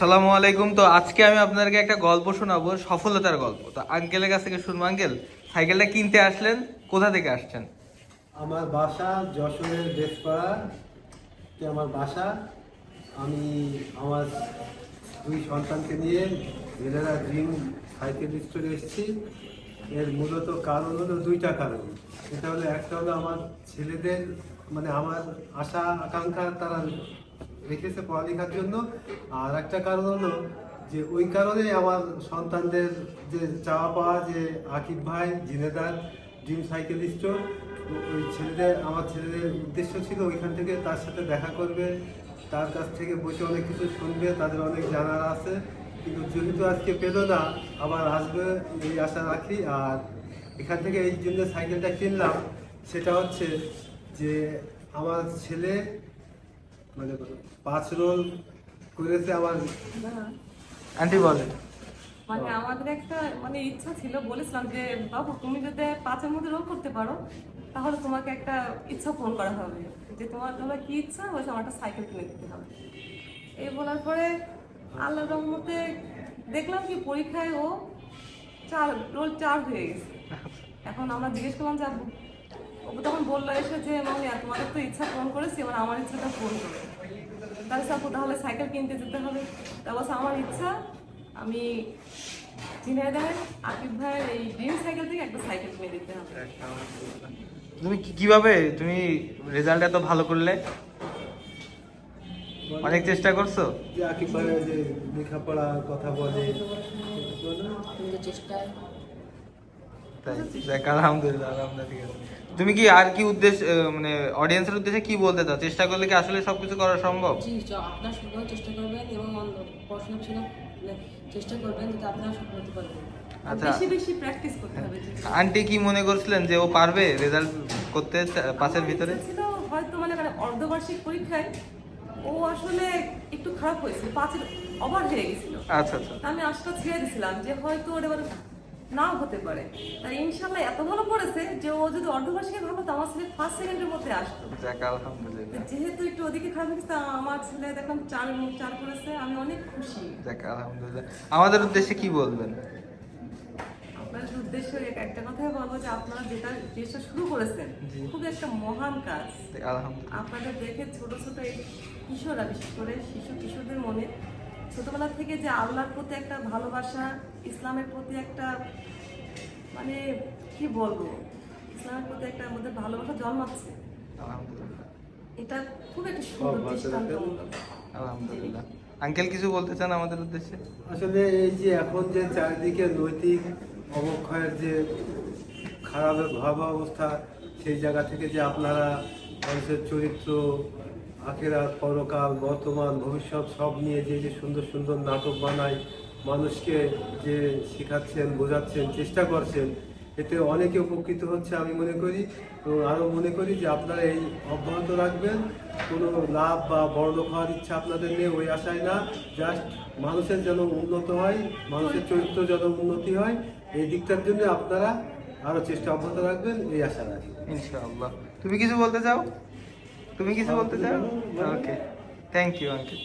আসসালামু আলাইকুম। তো আজকে আমি আপনাদেরকে একটা গল্প শোনাবো, সফলতার গল্প। তো আঙ্কেলের কাছ থেকে শুনব। আঙ্কেল সাইকেলটা কিনতে আসলেন, কোথা থেকে আসছেন? আমার বাসা যশোরের বেসপাড়া আমার বাসা? আমি আমার দুই সন্তানকে নিয়ে জেলেরা ড্রিম সাইকেল স্টোরে এসেছি। এর মূলত কারণ হলো দুইটা কারণ। এটা হলো, একটা হলো আমার ছেলেদের মানে আমার আশা, আকাঙ্ক্ষা, তারা রেখেছে পড়ালেখার জন্য। আর একটা কারণ হলো যে ওই কারণে আমার সন্তানদের যে চাওয়া পাওয়া যে আকিব ভাই, জিনেদার ড্রিম সাইকেল স্টোর ওই ছেলেদের, আমার ছেলেদের উদ্দেশ্য ছিল ওইখান থেকে তার সাথে দেখা করবে, তার কাছ থেকে বসে অনেক কিছু শুনবে, তাদের অনেক জানার আছে। কিন্তু যেহেতু আজকে পেল না, আবার আসবে এই আশা রাখি। আর এখান থেকে এই জন্য সাইকেলটা কিনলাম, সেটা হচ্ছে যে আমার ছেলে মানে পাঁচ রোল করেছে আমার আন্টি মানে আমাদের একটা মানে ইচ্ছা ছিল বলেছিলাম যে বাবু তুমি যদি পাঁচের মধ্যে রোল করতে পারো তাহলে তোমাকে একটা ইচ্ছা পূরণ করা হবে। যে তোমার তোমার কি ইচ্ছা বলছে আমার একটা সাইকেল কিনে দিতে হবে। এই বলার পরে আল্লাহ রহমতে দেখলাম কি পরীক্ষায় ও চার রোল চার হয়ে গেছে। এখন আমরা জিজ্ঞেস করলাম যে আব্বু ও তখন বলল এসে যে মামি তোমাদের তো ইচ্ছা পূরণ করেছি এবার আমার ইচ্ছাটা পূরণ করো। তাহলে আপু তাহলে সাইকেল কিনতে যেতে হবে। তা বলছে আমার ইচ্ছা আমি চিনে দেয় আকিব ভাইয়ের এই ড্রিম সাইকেল থেকে একটা সাইকেল কিনে দিতে হবে। তুমি কি- কীভাবে? তুমি রেজাল্ট এত ভালো করলে। অনেক চেষ্টা করছ। যে আকিব ভাইয়ের যে লেখাপড়া কথা বলে। চেষ্টায়। তাই আলহামদুলিল্লাহ আলহামদুলিল্লাহ। ঠিক আছে তুমি কি আর কি উদ্দেশ্য মানে অডিয়েন্সের উদ্দেশ্যে কি বলতে চাও? চেষ্টা করলে কি আসলে সবকিছু করা সম্ভব? জি চ- আপনার সঙ্গেও চেষ্টা করবেন এবং অন্য পড়াশোনা ছিল মানে চেষ্টা করবেন যাতে আপনারা সফল হতে পারবেন আচ্ছা। বেশি বেশি প্র্যাকটিস করতে হবে আন্টি কি মনে করছিলেন যে ও পারবে রেজাল্ট করতে পাঁচের ভিতরে? হয়তো মানে মানে অর্ধবার্ষিক পরীক্ষায় ও আসলে একটু খারাপ হয়েছিল পাঁচের ওভার হয়ে গেছিল। আচ্ছা আচ্ছা। আমি আশটা ছেড়ে দিছিলাম যে হয়তো ওর এবার নাও হতে পারে। তাই ইনশাল্লাহ এত ভালো পড়েছে যে ও যদি অর্ধবার্ষিকে ভালো তো আমার ছেলে ফার্স্ট সেকেন্ডের মধ্যে আসতো। আলহামদুলিল্লাহ। যেহেতু একটু ওদিকে খারাপ হয়েছে আমার ছেলে দেখলাম চার চার করেছে আমি অনেক খুশি। যাক আলহামদুলিল্লাহ। আমাদের উদ্দেশ্যে কি বলবেন? আপনাদের উদ্দেশ্য একটা কথাই বলব যে আপনারা যেটা চেষ্টা শুরু করেছেন জি। খুব একটা মহান কাজ। আপনাদের দেখে ছোট ছোট এই কিশোররা বিশেষ করে শিশু কিশোরদের মনে ছোটবেলা থেকে যে আল্লাহর প্রতি একটা ভালোবাসা ইসলামের প্রতি একটা মানে কি বলব? ইসলামের প্রতি একটা আমাদের ভালোবাসা জন্মাচ্ছে। এটা খুব একটা সুন্দর আলহামদুলিল্লাহ। আঙ্কেল কিছু বলতে চান আমাদের উদ্দেশ্যে? আসলে এই যে এখন যে চারিদিকে নৈতিক অবক্ষয়ের যে খারাপ ভয়াবহ অবস্থা সেই জায়গা থেকে যে আপনারা মানুষের চরিত্র আখেরাত পরকাল বর্তমান ভবিষ্যৎ সব নিয়ে যে যে সুন্দর সুন্দর নাটক বানায় মানুষকে যে শেখাচ্ছেন বোঝাচ্ছেন চেষ্টা করছেন এতে অনেকে উপকৃত হচ্ছে আমি মনে করি। তো আরও মনে করি যে আপনারা এই অব্যাহত রাখবেন। কোনো লাভ বা বড়লোক হওয়ার ইচ্ছা আপনাদের নেই ওই আশায় না। জাস্ট মানুষের যেন উন্নত হয় মানুষের চরিত্র যেন উন্নতি হয় এই দিকটার জন্য আপনারা আরও চেষ্টা অব্যাহত রাখবেন এই আশা রাখি। ইনশাআল্লাহ। তুমি কিছু বলতে চাও? তুমি কিছু বলতে চাও? Okay thank you uncle